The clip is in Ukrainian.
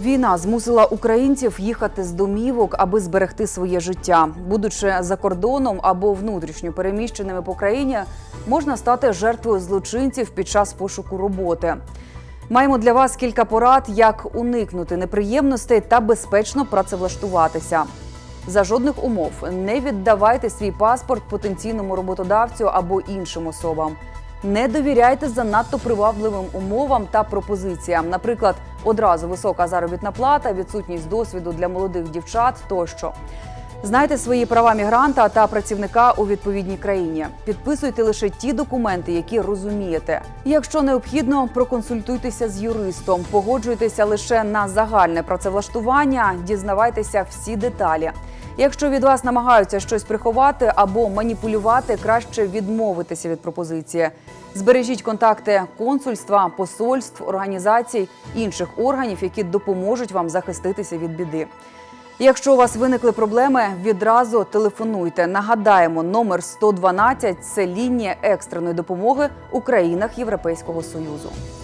Війна змусила українців їхати з домівок, аби зберегти своє життя. Будучи за кордоном або внутрішньо переміщеними по країні, можна стати жертвою злочинців під час пошуку роботи. Маємо для вас кілька порад, як уникнути неприємностей та безпечно працевлаштуватися. За жодних умов не віддавайте свій паспорт потенційному роботодавцю або іншим особам. Не довіряйте занадто привабливим умовам та пропозиціям, наприклад, одразу висока заробітна плата, відсутність досвіду для молодих дівчат тощо. Знайте свої права мігранта та працівника у відповідній країні. Підписуйте лише ті документи, які розумієте. Якщо необхідно, проконсультуйтеся з юристом, погоджуйтеся лише на загальне працевлаштування, дізнавайтеся всі деталі. Якщо від вас намагаються щось приховати або маніпулювати, краще відмовитися від пропозиції. Збережіть контакти консульства, посольств, організацій, інших органів, які допоможуть вам захиститися від біди. Якщо у вас виникли проблеми, відразу телефонуйте. Нагадаємо, номер 112 – це лінія екстреної допомоги у країнах Європейського союзу.